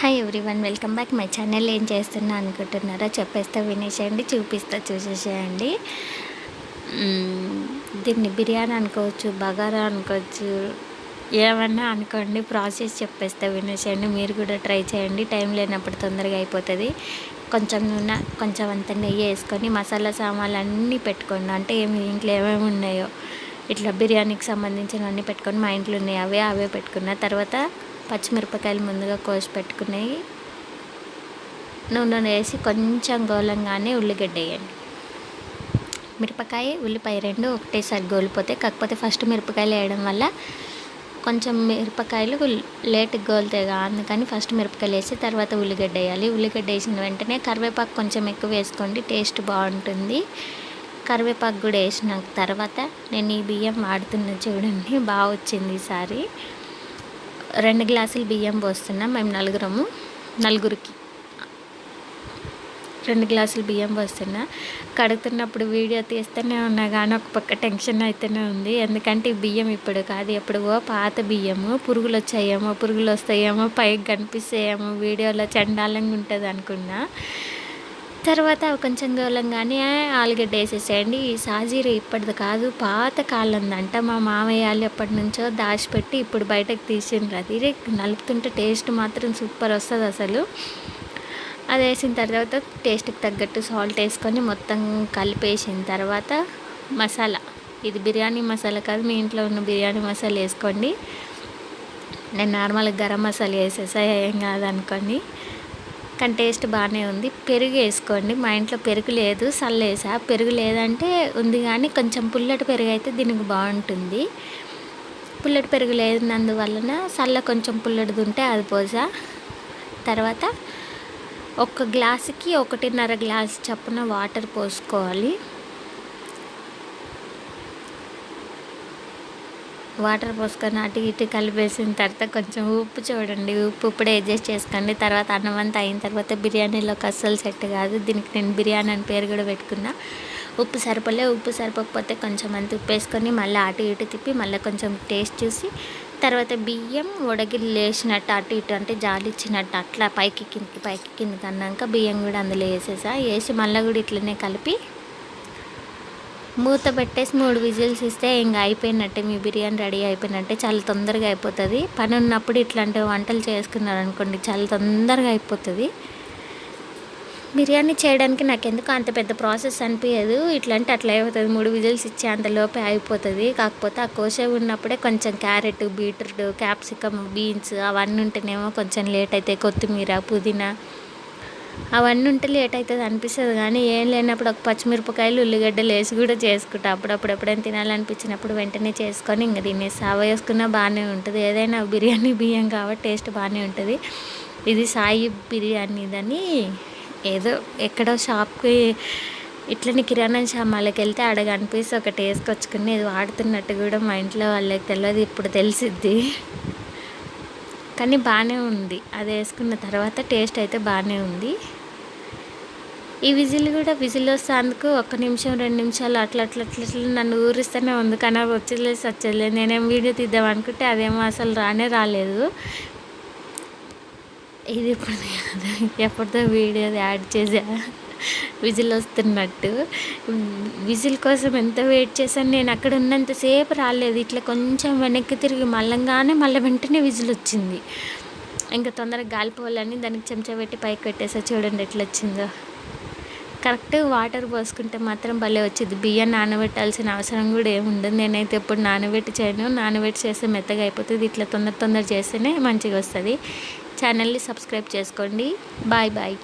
Hi everyone welcome back my channel ఏం చేస్తున్నా అనుకుంటున్నారా? చెప్పేస్తా వినేసేయండి చూపిస్తా చూసేసేయండి. దీన్ని బిర్యానీ అనుకోవచ్చు బగారా అనుకోవచ్చు ఏమన్నా అనుకోండి ప్రాసెస్ చెప్పేస్తా వినేసేయండి. మీరు కూడా ట్రై చేయండి టైం లేనప్పుడు తొందరగా అయిపోతుంది. కొంచెం నూనె కొంచెం అంత నెయ్యి వేసుకొని మసాలా సామాన్లు అన్నీ పెట్టుకోండి. అంటే ఏమి ఇంట్లో ఏమేమి ఉన్నాయో. ఇట్లా బిర్యానీకి సంబంధించినవన్నీ పెట్టుకొని మా ఇంట్లో ఉన్నాయి అవే అవే పెట్టుకున్న తర్వాత పచ్చిమిరపకాయలు ముందుగా కోసి పెట్టుకునేవి. నూనె వేసి కొంచెం గోలంగానే ఉల్లిగడ్డ వేయండి. మిరపకాయ ఉల్లిపాయ రెండు ఒకటేసారి గోలిపోతాయి కాకపోతే ఫస్ట్ మిరపకాయలు వేయడం వల్ల కొంచెం మిరపకాయలు లేట్గా గోలుతాయి అందుకని ఫస్ట్ మిరపకాయలు వేసి తర్వాత ఉల్లిగడ్డ వేయాలి. ఉల్లిగడ్డ వేసిన వెంటనే కరివేపాకు కొంచెం ఎక్కువ వేసుకోండి టేస్ట్ బాగుంటుంది. కరివేపాకు కూడా వేసిన తర్వాత నేను ఈ బియ్యం వాడుతున్నా చూడండి బాగా వచ్చింది ఈసారి. రెండు గ్లాసులు బియ్యం పోస్తున్నాం మేము నలుగురము నలుగురికి. రెండు గ్లాసులు బియ్యం పోస్తున్నా. కడుగుతున్నప్పుడు వీడియో తీస్తూనే ఉన్నా కానీ ఒక పక్క టెన్షన్ అయితేనే ఉంది. ఎందుకంటే ఈ బియ్యం ఇప్పుడు కాదు ఎప్పుడుగో పాత బియ్యము. పురుగులు వచ్చాయేమో పురుగులు వస్తాయేమో పైకి కనిపిస్తాయేమో వీడియోలో చండాలంగా ఉంటుంది అనుకున్నా తర్వాత కొంచెం గోలంగానే ఆలుగడ్డ వేసేసేయండి. ఈ సాజీర ఇప్పటిది కాదు పాత కాలందంట మా మామయ్య వాళ్ళు ఎప్పటి నుంచో దాచిపెట్టి ఇప్పుడు బయటకు తీసిండ్రు. అది నలుపుతుంటే టేస్ట్ మాత్రం సూపర్ వస్తుంది అసలు. అది వేసిన తర్వాత టేస్ట్కి తగ్గట్టు సాల్ట్ వేసుకొని మొత్తం కలిపేసిన తర్వాత మసాలా. ఇది బిర్యానీ మసాలా కాదు మీ ఇంట్లో ఉన్న బిర్యానీ మసాలా వేసుకోండి. నేను నార్మల్గా గరం మసాలా వేసేసా ఏం కాదనుకోండి. కానీ టేస్ట్ బాగానే ఉంది. పెరుగు వేసుకోండి. మా ఇంట్లో పెరుగు లేదు. సల్లేసా పెరుగు లేదంటే ఉంది కానీ కొంచెం పుల్లటి పెరుగు అయితే దీనికి బాగుంటుంది. పుల్లటి పెరుగు లేనందువలన సల్ల కొంచెం పుల్లటిది ఉంటే అది పోసా. తర్వాత ఒక గ్లాసుకి ఒకటిన్నర గ్లాస్ చప్పున వాటర్ పోసుకోవాలి. వాటర్ పోసుకొని అటు ఇటు కలిపేసిన తర్వాత కొంచెం ఉప్పు చూడండి. ఉప్పు ఇప్పుడే అడ్జస్ట్ చేసుకోండి. తర్వాత అన్నం అంతా అయిన తర్వాత బిర్యానీలోకి అస్సలు సెట్ కాదు. దీనికి నేను బిర్యానీ అని పేరు కూడా పెట్టుకున్నా. ఉప్పు సరిపోలే ఉప్పు సరిపోకపోతే కొంచెం అంత ఉప్పు వేసుకొని మళ్ళీ అటు ఇటు తిప్పి మళ్ళీ కొంచెం టేస్ట్ చూసి తర్వాత బియ్యం ఉడగిలి లేచినట్టు అటు ఇటు అంటే జాలిచ్చినట్టు అట్లా పైకి కిందకి పైకి కిందకి అన్నాక బియ్యం కూడా అందులో వేసేసా. వేసి మళ్ళీ కూడా ఇట్లనే కలిపి మూత పెట్టేసి మూడు విజిల్స్ ఇస్తే ఇంకా అయిపోయినట్టే మీ బిర్యానీ రెడీ అయిపోయినట్టే చాలా తొందరగా అయిపోతుంది. పని ఉన్నప్పుడు ఇట్లాంటి వంటలు చేసుకున్నారు అనుకోండి చాలా తొందరగా అయిపోతుంది. బిర్యానీ చేయడానికి నాకు ఎందుకు అంత పెద్ద ప్రాసెస్ అనిపించదు ఇట్లాంటి అట్లా అయిపోతుంది. మూడు విజిల్స్ ఇచ్చే అంతలోపే అయిపోతుంది. కాకపోతే ఆ కోసే ఉన్నప్పుడే కొంచెం క్యారెట్ బీట్రూట్ క్యాప్సికమ్ బీన్స్ అవన్నీ ఉంటేనేమో కొంచెం లేట్ అయితే కొత్తిమీర పుదీనా అవన్నీ ఉంటే లేట్ అవుతుంది అనిపిస్తుంది కానీ ఏం లేనప్పుడు ఒక పచ్చిమిరపకాయలు ఉల్లిగడ్డలు వేసి కూడా చేసుకుంటా. అప్పుడప్పుడు ఎప్పుడైనా తినాలనిపించినప్పుడు వెంటనే చేసుకొని ఇంకా తినేసి అవ వేసుకున్నా బాగానే ఉంటుంది. ఏదైనా బిర్యానీ బియ్యం కాబట్టి టేస్ట్ బాగానే ఉంటుంది. ఇది సాయి బిర్యానీదని ఏదో ఎక్కడో షాప్కి ఇట్లనే కిరాణా సామాన్లకి వెళ్తే ఆడ కనిపిస్తే ఒకటి వేసుకొచ్చుకుని ఇది వాడుతున్నట్టు కూడా మా ఇంట్లో వాళ్ళకి తెలియదు ఇప్పుడు తెలిసిద్ది. కానీ బాగానే ఉంది. అది వేసుకున్న తర్వాత టేస్ట్ అయితే బాగానే ఉంది. ఈ విజిల్ కూడా విజిల్ వస్తేందుకు ఒక్క నిమిషం రెండు నిమిషాలు అట్లా అట్లా అట్లా అట్లా నన్ను ఊరిస్తూనే ఉంది. కానీ అది వచ్చేది వచ్చేది నేనేం వీడియో తీద్దాం అనుకుంటే అదేమో అసలు రానే రాలేదు. ఇది ఇప్పుడు కాదు. ఎప్పటిదో వీడియో యాడ్ చేసా విజిల్ వస్తున్నట్టు. విజిల్ కోసం ఎంత వెయిట్ చేశాను నేను అక్కడ ఉన్నంతసేపు రాలేదు. ఇట్లా కొంచెం వెనక్కి తిరిగి మళ్ళంగానే మళ్ళీ వెంటనే విజిల్ వచ్చింది. ఇంకా తొందరగా గాలిపోవాలని దానికి చెంచా పెట్టి పైకి పెట్టేసా. చూడండి ఎట్లా వచ్చిందో. కరెక్ట్ వాటర్ పోసుకుంటే మాత్రం భలే వచ్చింది. బియ్యం నానబెట్టాల్సిన అవసరం కూడా ఏముండదు నేనైతే ఎప్పుడు నానబెట్టి చేయను. నానబెట్టి చేస్తే మెత్తగా అయిపోతుంది. ఇట్లా తొందర తొందర చేస్తేనే మంచిగా వస్తుంది. ఛానల్ని సబ్స్క్రైబ్ చేసుకోండి. Bye bye.